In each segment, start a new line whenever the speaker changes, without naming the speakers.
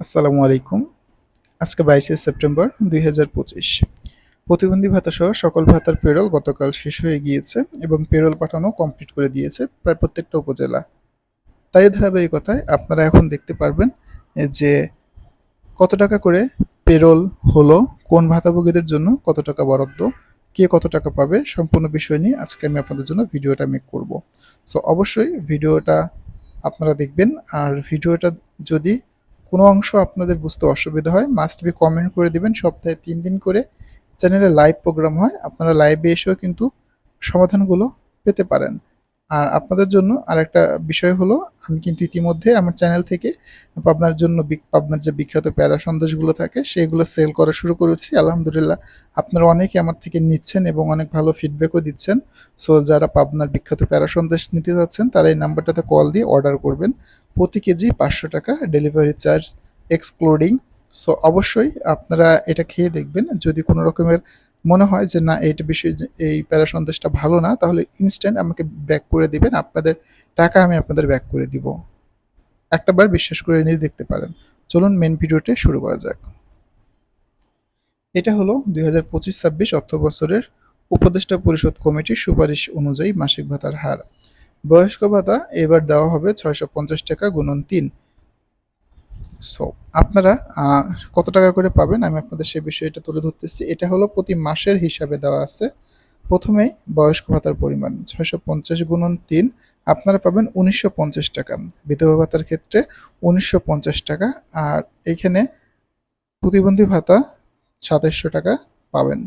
আসসালামু আলাইকুম। আজকে বাইশে সেপ্টেম্বর দুই হাজার পঁচিশ। প্রতিবন্ধী ভাতা সহ সকল ভাতার পেরোল গতকাল শেষ হয়ে গিয়েছে এবং পেরোল পাঠানো কমপ্লিট করে দিয়েছে প্রায় প্রত্যেকটা উপজেলা। তাই ধারাবাহিকতায় আপনারা এখন দেখতে পারবেন যে কত টাকা করে পেরোল হলো, কোন ভাতাভোগীদের জন্য কত টাকা বরাদ্দ, কে কত টাকা পাবে, সম্পূর্ণ বিষয় নিয়ে আজকে আমি আপনাদের জন্য ভিডিওটা মেক করব। সো অবশ্যই ভিডিওটা আপনারা দেখবেন আর ভিডিওটা যদি কোনো অংশ আপনাদের বুঝতে অসুবিধা হয় মাস্ট বি কমেন্ট করে দিবেন, সপ্তাহে তিন দিন করে চ্যানেলে লাইভ প্রোগ্রাম হয়, আপনারা লাইভে এসেও কিন্তু সমাধানগুলো পেতে পারেন। আর আপনাদের জন্য আর একটা বিষয় হলো, আমি কিন্তু ইতিমধ্যে আমার চ্যানেল থেকে পাবনার জন্য পাবনার যে বিখ্যাত প্যারা সন্দেশগুলো থাকে, সেগুলো সেল করা শুরু করেছি। আলহামদুলিল্লাহ, আপনারা অনেকে আমার থেকে নিচ্ছেন এবং অনেক ভালো ফিডব্যাকও দিচ্ছেন। সো যারা পাবনার বিখ্যাত প্যারা সন্দেশ নিতে যাচ্ছেন তারা এই নাম্বারটাতে কল দিয়ে অর্ডার করবেন। প্রতি কেজি পাঁচশো টাকা ডেলিভারি চার্জ এক্সক্লুডিং সো অবশ্যই আপনারা এটা খেয়ে দেখবেন। যদি কোনো রকমের মনে হয় যে, না, এইটা বিষয়ে এই প্যারা সন্দেশটা ভালো না, তাহলে ইনস্ট্যান্ট আমাকে ব্যাক করে দিবেন। আপনাদের টাকা আমি আপনাদের ব্যাক করে দিব। একটাবার বিশ্বাস করে নিয়ে দেখতে পারেন। চলুন মেন ভিডিওটি শুরু করা যাক। এটা হলো দুই হাজার পঁচিশ ছাব্বিশ অর্থ বছরের উপদেষ্টা পরিষদ কমিটির সুপারিশ অনুযায়ী মাসিক ভাতার হার। বয়স্ক ভাতা এবার দেওয়া হবে ছয়শো পঞ্চাশ টাকা গুণন তিন। সো আপনারা কত টাকা করে পাবেন? আমি আপনাদের সেই বিষয়টা তুলে ধরতেছি। এটা হলো প্রতি মাসের হিসাবে দেওয়া আছে। প্রথমেই বয়স্ক ভাতার পরিমাণ ছয়শো পঞ্চাশ গুণন তিন। আপনারা পাবেন উনিশশো পঞ্চাশ টাকা। বিধবা ভাতার ক্ষেত্রে উনিশশো পঞ্চাশ টাকা। আর এইখানে প্রতিবন্ধী ভাতা সাতাশশো টাকা পাবেন।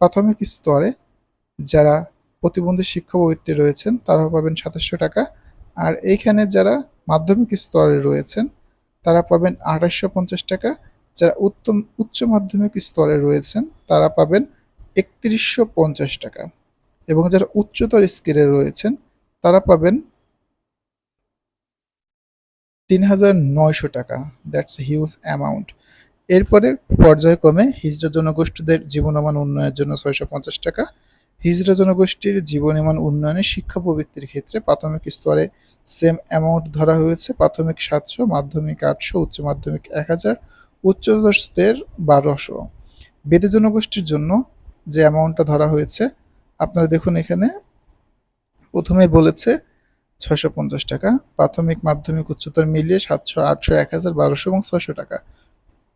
প্রাথমিক স্তরে যারা প্রতিবন্ধী শিক্ষাবৃত্তি রয়েছেন তারা পাবেন সাতাশশো টাকা। আর এইখানে যারা মাধ্যমিক স্তরে রয়েছেন তারা পাবেন আঠাশশো পঞ্চাশ টাকা। যারা উত্তম, উচ্চ মাধ্যমিক স্তরে রয়েছেন, তারা পাবেন একত্রিশশো পঞ্চাশ টাকা। এবং যারা উচ্চতর স্কেলে রয়েছেন, তারা পাবেন তিন হাজার নয়শো টাকা। দ্যাটস হিউজ অ্যামাউন্ট এরপরে পর্যায়ক্রমে হিজড়া জনগোষ্ঠীদের জীবনমান উন্নয়নের জন্য ছয়শো পঞ্চাশ টাকা। হিজড়া জনগোষ্ঠীর জীবনমান উন্নয়নে শিক্ষা প্রবৃত্তির ক্ষেত্রে প্রাথমিক স্তরে সেম অ্যামাউন্ট ধরা হয়েছে। প্রাথমিক সাতশো, মাধ্যমিক আটশো, উচ্চ মাধ্যমিক এক হাজার উচ্চতর বারোশো। বেদে জনগোষ্ঠীর জন্য যে অ্যামাউন্টটা ধরা হয়েছে, আপনারা দেখুন এখানে। প্রথমে বলেছে ছয়শো পঞ্চাশ টাকা, প্রাথমিক, মাধ্যমিক উচ্চতর মিলিয়ে সাতশো, আটশো, এক হাজার, বারোশো এবং ছয়শো টাকা।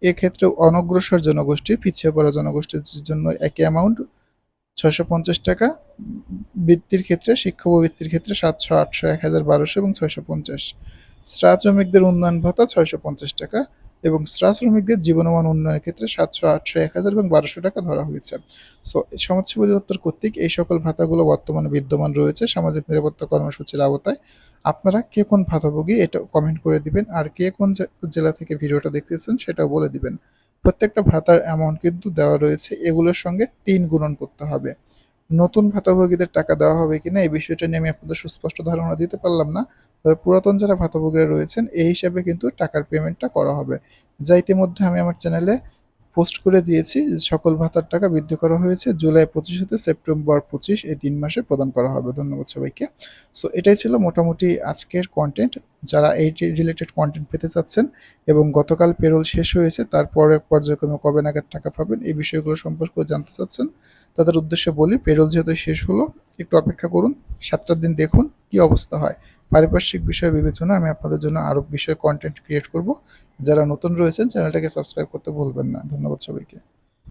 এক্ষেত্রে অনগ্রসর জনগোষ্ঠী, পিছিয়ে পড়া জনগোষ্ঠীর জন্য একই অ্যামাউন্ট ছয়শো পঞ্চাশ টাকা। বৃত্তির ক্ষেত্রে, শিক্ষক বৃত্তির ক্ষেত্রে সাতশো, আটশো, এক হাজার, বারোশো এবং ছয়শো পঞ্চাশ। শ্রা শ্রমিকদের উন্নয়ন ভাতা ছয়শো পঞ্চাশ টাকা এবং শ্রা শ্রমিকদের জীবনমান উন্নয়নের ক্ষেত্রে সাতশো, আটশো, এক হাজার এবং বারোশো টাকা ধরা হয়েছে। সো, সমাজসেবা অধিদপ্তর কর্তৃক এই সকল ভাতাগুলো বর্তমানে বিদ্যমান রয়েছে সামাজিক নিরাপত্তা কর্মসূচির আওতায়। আপনারা কে কোন ভাতাভোগী এটা কমেন্ট করে দিবেন, আর কে কোন জেলা থেকে ভিডিওটা দেখতেছেন সেটাও বলে দিবেন। প্রত্যেকটা ভাতার অ্যামাউন্ট কিন্তু দেওয়া রয়েছে। এগুলোর সঙ্গে তিন গুণন করতে হবে। নতুন ভাতাভোগীদের টাকা দেওয়া হবে কিনা এই বিষয়টা নিয়ে আমি আপনাদের সুস্পষ্ট ধারণা দিতে পারলাম না। তবে পুরাতন যারা ভাতাভোগীরা রয়েছেন এই হিসাবে কিন্তু টাকার পেমেন্টটা করা হবে। যা ইতিমধ্যে আমি আমার চ্যানেলে পোস্ট করে দিয়েছি সকল ভাতার টাকা বৃদ্ধি করা হয়েছে। জুলাই পঁচিশ হতে সেপ্টেম্বর পঁচিশ এই তিন মাসে প্রদান করা হবে। ধন্যবাদ সবাইকে। সো এটাই ছিল মোটামুটি আজকের কন্টেন্ট যারা এই রিলেটেড কন্টেন্ট পেতে চাচ্ছেন এবং গতকাল পেরোল শেষ হয়েছে, তারপরে পর্যায়ক্রমে কবে নাগাদ টাকা পাবেন, এই বিষয়গুলো সম্পর্কেও জানতে চাচ্ছেন। তাদের উদ্দেশ্যে বলি পেরোল যেহেতু শেষ হলো, একটু অপেক্ষা করুন। সাতটার দিন দেখুন কি অবস্থা হয়। পারিপার্শ্বিক বিষয় বিবেচনা আমি আপনাদের জন্য আরও বিষয় কন্টেন্ট ক্রিয়েট করব। যারা নতুন রয়েছেন চ্যানেলটাকে সাবস্ক্রাইব করতে ভুলবেন না। ধন্যবাদ সবাইকে।